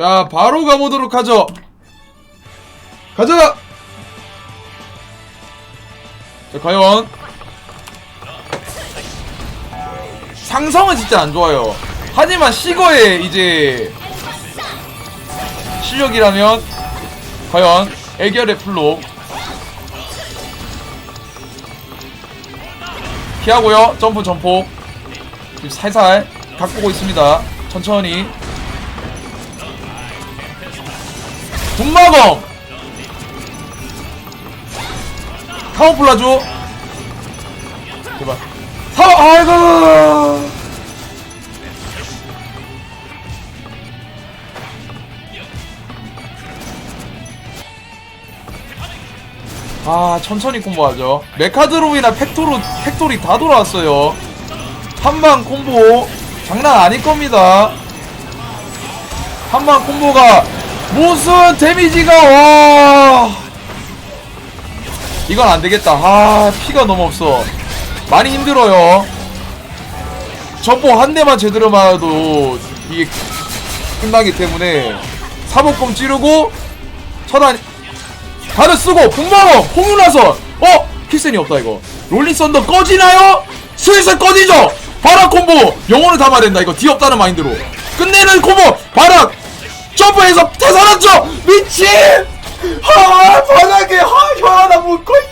자 바로 가보도록 하죠. 가자! 자 과연. 상성은 진짜 안 좋아요. 하지만 시거의 이제 실력이라면 과연 애결의 플로. 피하고요. 점프 지금 살살 가꾸고 있습니다. 천천히 분마검. 카모플라주 제발. 사 아이고! 아 천천히 콤보하죠. 메카드롬이나 팩토로 팩토리 다 돌아왔어요. 한방 콤보. 장난 아닐 겁니다. 한방 콤보가 무슨 데미지가 와. 이건 안 되겠다. 아 피가 너무 없어. 많이 힘들어요. 전보 한 대만 제대로 맞아도 이게 끝나기 때문에 사복검 찌르고 차단 다들 쓰고 분마로 홍윤화선 어? 킬센이 없다 이거. 롤링 썬더 꺼지나요? 슬슬 꺼지죠? 바락 콤보. 영혼을 담아야 된다 이거. 뒤 없다는 마인드로. 끝내는 콤보. 바락 하 바닥에 하 혀하나 못 걸리면서